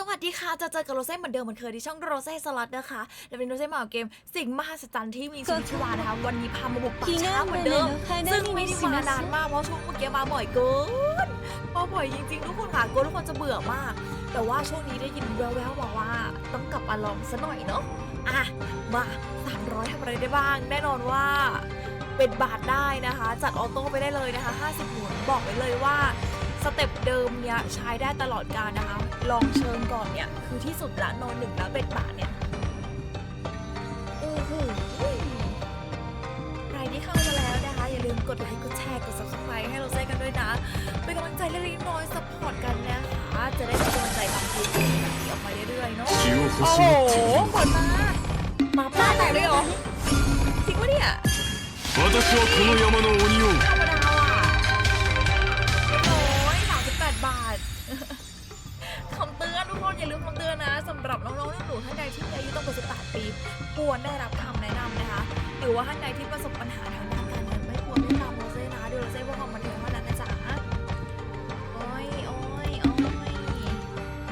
สวัสดีค่ะ จะเจอกับโรเซ่เหมือนเดิมเหมือนเคยที่ช่องโรเซ่สลัดนะคะและเป็นโรเซ่มากับเกม สิ่งมหัศจรรย์ที่มีชีวิตชีวานะคะวันนี้พามาบุกป่าช้าเหมือนเดิม ซึ่งไม่ได้มานานมากเพราะช่วงเมื่อกี้มาบ่อยเกินมาบ่อยจริงๆทุกคนค่ะกลัวทุกคนจะเบื่อมาก แต่ว่าช่วงนี้ได้ยินแววๆมาว่าต้องกลับมาลองซะหน่อยเนาะอะมา300ทำอะไรได้บ้าง แน่นอนว่าเป็นบาทได้นะคะ จัดออโต้ไปได้เลยนะคะ 50หมุนบอกไปเลยว่าสเต็ปเดิมเนี่ยใช้ได้ตลอดการนะคะ ลองเชิญก่อนเนี่ย คือที่สุดละโนนหนึ่งแล้วเป็นบาทเนี่ยโอ้โหใครที่เข้ามาแล้วนะคะ อย่าลืมกดไลค์ กดแชร์ กด subscribe ให้เราเซ่กันด้วยนะ เป็นกำลังใจเล็กๆน้อยๆซัพพอร์ตกันนะคะ จะได้เป็นกำลังใจทำคลิปแบบนี้ออกมาเรื่อยๆเนาะ 気を欲 โอ้ し โห がっている ขนมา มาป้าแตกเลยเหรอจริงปะเนี่ย 私はこの山の鬼を ธรรมดาอ่ะโอ้ยสามสิบแปดบาท คำเตือนทุก คนอย่าลืมคำเตือนนะสำหรับน้องๆหนูๆท่านใดที่มีอายุต่ำกว่า18ปีควรได้รับคำแนะนำนะคะ หรือว่าท่านใดที่ประสบปัญหาทางด้านการเงินไม่ควรเล่นตามโรเซ่นะดี๋ยวโรเซ่ว่าความบันเทิงเท่านั้นนะจ๊ะโอ้ยโอ้ยโอ้ย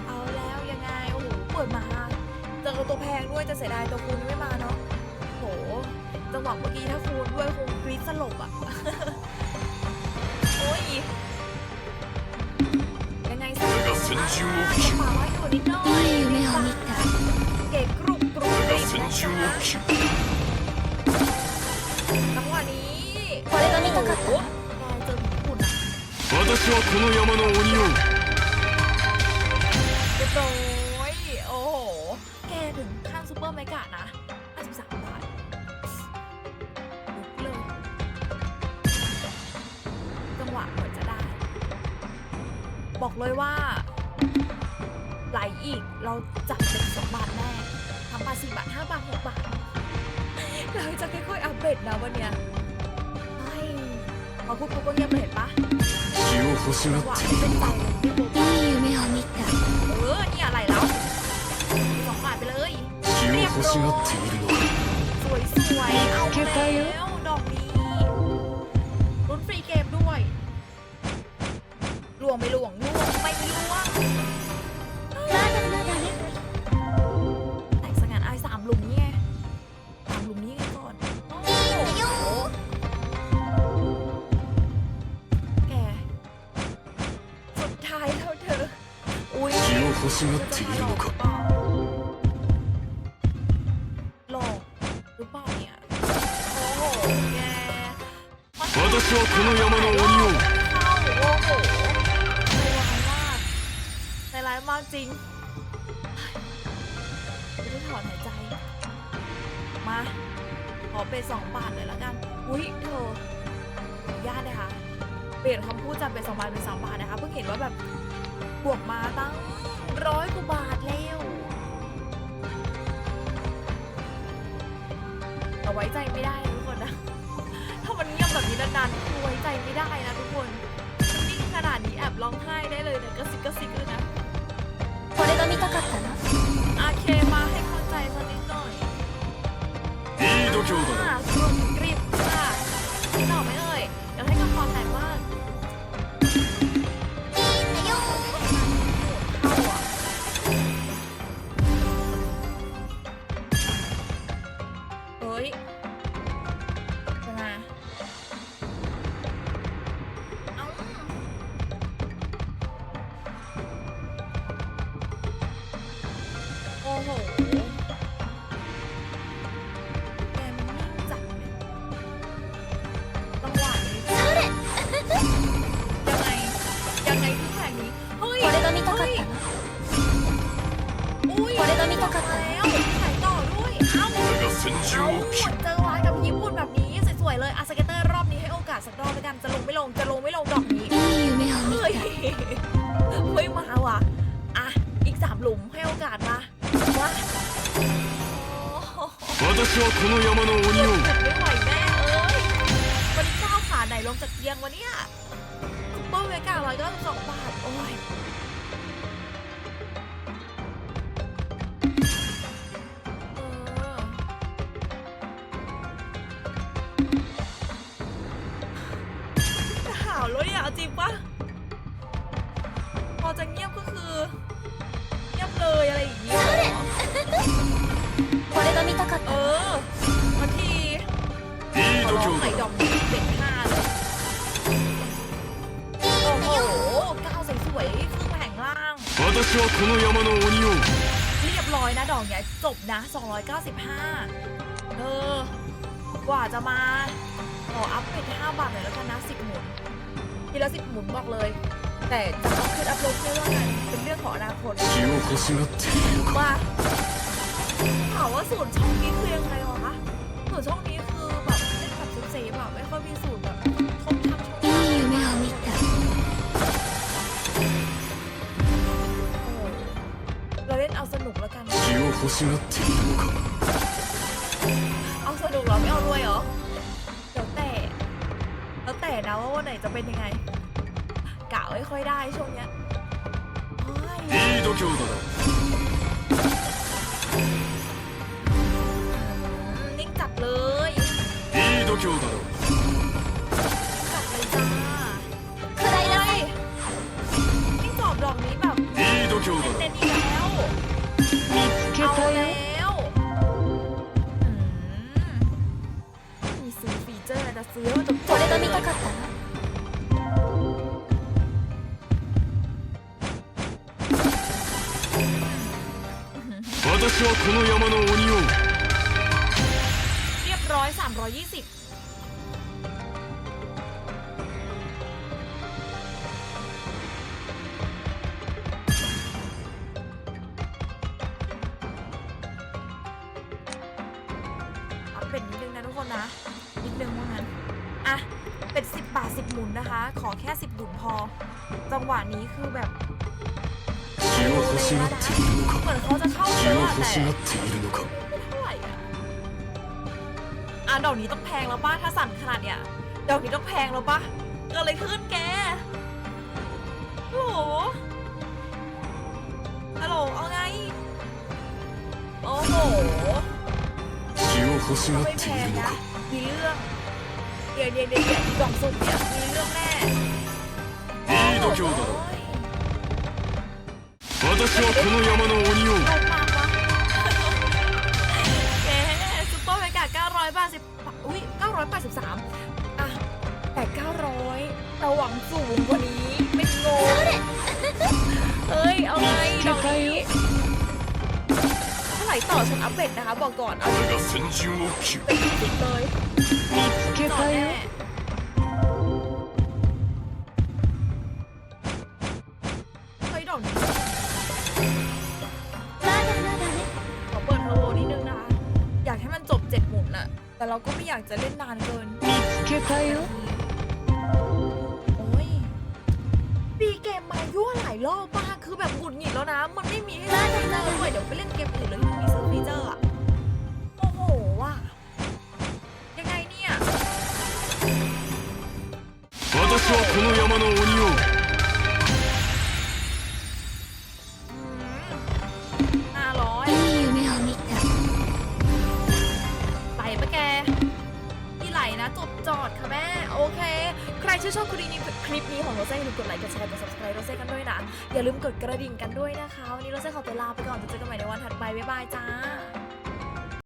เอาแล้วยังไงโอ้โหเปิดมาเจอตัวแพงด้วยจะเสียดายตัวคูณไม่มาเนาะโหจังหวะเมื่อกี้ถ้าคูณด้วยคง 私はこの山の鬼を เรียบร้อยโอ้โห แกถึงขั้นซูเปอร์เมกะนะ53บาทลุกเลย จังหวะเหมือนจะได้ บอกเลยว่า ไหลอีกเราจัดเป็นสมบาทแน่ทำบาทสี่บาทห้าบาทหกบาท เราจะค่อยๆอัปเดตนะวันเนี้ยเฮ้ย พอพูดปุ๊บก็เงียบเลยเห็นปะ 気を欲し จัง が หวะ ってい ที่ る เป็นใจเลยที่ปุ๊บ いい夢を見た เออนี่อะไรแล้วสองบาทไปเลย 気を欲しがっているのは สวยสวยๆเอาแล้วดอกนี้ลุ้นฟรีเกมด้วยลวงไม่ลวงลวงไม่ลวง しがっているのか หลอกหรือเปล่าเนี่ย โอ้โห แก 私はこの山の鬼を เข้าโอ้โหใจร้ายมากใจร้ายมากจริงไม่ได้ถอนหายใจ มา ขอเป็นสองบาทเลยแล้วกัน อุ้ยเธอขออนุญาตนะคะ เปลี่ยนคำพูดจากเป็นสองบาทเป็นสามบาทนะคะ เพิ่งเห็นว่าแบบ บวกมาตั้ง ร้อยกว่าบาทแล้วเราไว้ใจไม่ได้นะทุกคนนะ ถ้ามันเงียบแบบนี้นานๆคือไว้ใจไม่ได้นะทุกคนนิ่งขนาดนี้แอบร้องไห้ได้เลยนะกระซิกกระซิกเลยนะ これが見たかったの อาเคมาให้เข้าใจสักนิดหน่อย いい度胸だ อ่า な กรุบกริบค่ะนี่ต่อไหมเอ่ย ย ลงไม่ลง จะลงไม่ลงดอกนี้ いい夢を見 เฮ้ย た ไม่มาว่ะ อ่ะ อีกสามหลุมให้โอกาสมาว่าโอ้โห 私はこの山の鬼を ไม่ไหวแม่เอ้ย วันนี้ก้าวขาไหนลงจากเตียงวะเนี่ยซุปเปอร์เมการ้อยเก้าสิบสองบาท โอ้ย พอจะเงียบก็คือ เงียบเลยอะไรอย่างเงี้เออมาทีขอร้องไข่ดอกเป็นห้าเลยโอ้โหก้าวสวยๆนมาแห่งล่างเรียบร้อยนะดอกเนี่ยจบนะ 295 เออ กว่าจะมาขออัพเป็น5บาทหน่อยแล้วกันนะ 10 หมุน ทีละ 10 หมุนบอกเลย แต่จะอัพขึ้นอัพลงไม่ว่ากันเป็นเรื่องของอนาคต 気を欲しがっているのか ว่าถามว่าสูตรช่องนี้คือยังไงวะคะสูตรช่องนี้คือแบบเล่นแบบเซฟๆแบบไม่ค่อยมีสูตรแบบท่องทำช่อง いい夢を見た โอ้โหเราเล่นเอาสนุกแล้วกัน 気を欲しがっているのか เอาสนุกเหรอไม่เอารวยเหรอเดี๋ยวแต่แล้วแต่นะว่าวันไหนจะเป็นยังไงกะ ไม่ค่อยได้ช่วงเนี้ยเฮ้ย いい度胸だな นิ่งจัดเลย いい度胸だろ จัดเลยจ้า 食らいな เฮ้ยนิ่งจอบดอกนี้แบบ いい度胸だ เต้ な นอีกแล้ว 見つけ เอา た แล้ よ วอืมมีซื้อฟีเจอร์นะซื้อมันจะ これが見たかった 私はこの山の鬼を เรียบร้อย 320 อัพเป็นนิดนึงนะทุกคนนะ นิดนึงว่างั้น อ่ะ เป็น 10 บาท 10 หมุนนะคะ ขอแค่ 10 หมุนพอ จังหวะนี้คือแบบ 気を欲しがっているのか เหมือนเขาจะเข้า 気 เย を อะอะ 欲 แต่ しがっているのか ไม่เท่าไหร่อ่ะ อ่ะ ดอกนี้ต้องแพงแล้วป่ะ ถ้าสั่นขนาดเนี้ย ดอกนี้ต้องแพงแล้วป่ะ เกิดอะไรขึ้นแกฮัลโหลฮัลโหล เอาไง โอ้โห 気を欲しが ไม่ っ แพ てい ง るの นะ か มีเรื่อง เดี๋ยวเดี๋ยวเดี๋ยวเดี๋ยวกล่องสุ่มเนี่ยมีเรื่องแน่ いい度胸だろ โอ้ย 私はこの山の鬼を ลงมากวะแกซุปเปอร์เมกา980อุ้ย983 อ่ะ แต่ 900เราหวังสูงกว่านี้ เป็นโงเอ้ย เอาไงดอกนี้เท่าไหร่ต่อฉันอัปเดตนะคะ บอกก่อน เอา 俺が先陣を切る เป็นสิบเลย 見つけ จอ た ดแน่ よ ขอเปิดเทอร์นิดนึงนะคะ อยากให้มันจบเจ็ดมุนน่ะ แต่เราก็ไม่อยากจะเล่นนานเกิน โอ้ยปีเกมมายั่วหลายรอบมาก คือแบบหงุดหงิดแล้วนะ มันไม่มีให้เล่นเลยเดี๋ยวไปเล่น ชื่อชอบคลิปนี้คลิปนี้ของโรเซ่อย่าลืมกดไลค์กดแชร์กด subscribe โรเซ่กันด้วยนะ อย่าลืมกดกระดิ่งกันด้วยนะคะ วันนี้โรเซ่ขอตัวลาไปก่อนจะเจอกันใหม่ในวันถัดไปบ๊ายบายจ้า